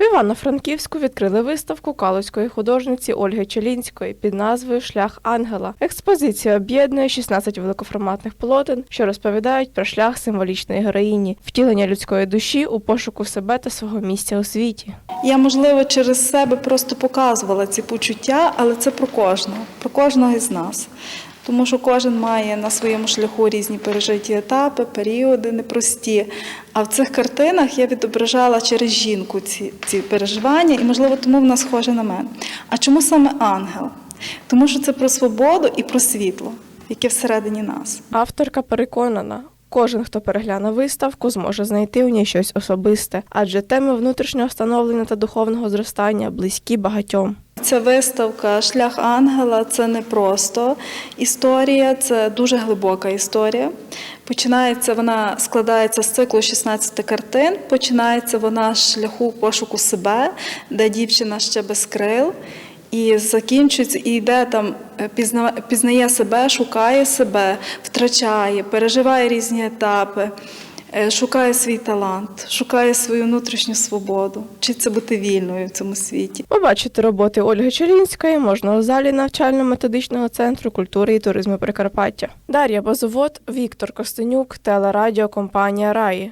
В Івано-Франківську відкрили виставку калузької художниці Ольги Челінської під назвою Шлях ангела. Експозиція об'єднує 16 великоформатних полотен, що розповідають про шлях символічної героїні, втілення людської душі у пошуку себе та свого місця у світі. Я, можливо, через себе просто показувала ці почуття, але це про кожного, про кожного із нас. Тому що кожен має на своєму шляху різні пережиті етапи, періоди непрості. А в цих картинах я відображала через жінку ці, ці переживання, і, можливо, тому вона схожа на мене. А чому саме ангел? Тому що це про свободу і про світло, яке всередині нас. Авторка переконана. Кожен, хто перегляне виставку, зможе знайти у ній щось особисте, адже теми внутрішнього становлення та духовного зростання близькі багатьом. Ця виставка Шлях ангела це не просто історія, це дуже глибока історія. Починається вона складається з циклу 16 картин. Починається вона з шляху пошуку себе, де дівчина ще без крил. І закінчується, і йде там, е, пізна- пізнає себе, шукає себе, втрачає, переживає різні етапи, шукає свій талант, шукає свою внутрішню свободу, вчиться бути вільною в цьому світі. Побачити роботи Ольги Черінської можна у залі навчально-методичного центру культури і туризму Прикарпаття. Дар'я Базовод, Віктор Костенюк, телерадіокомпанія Раї.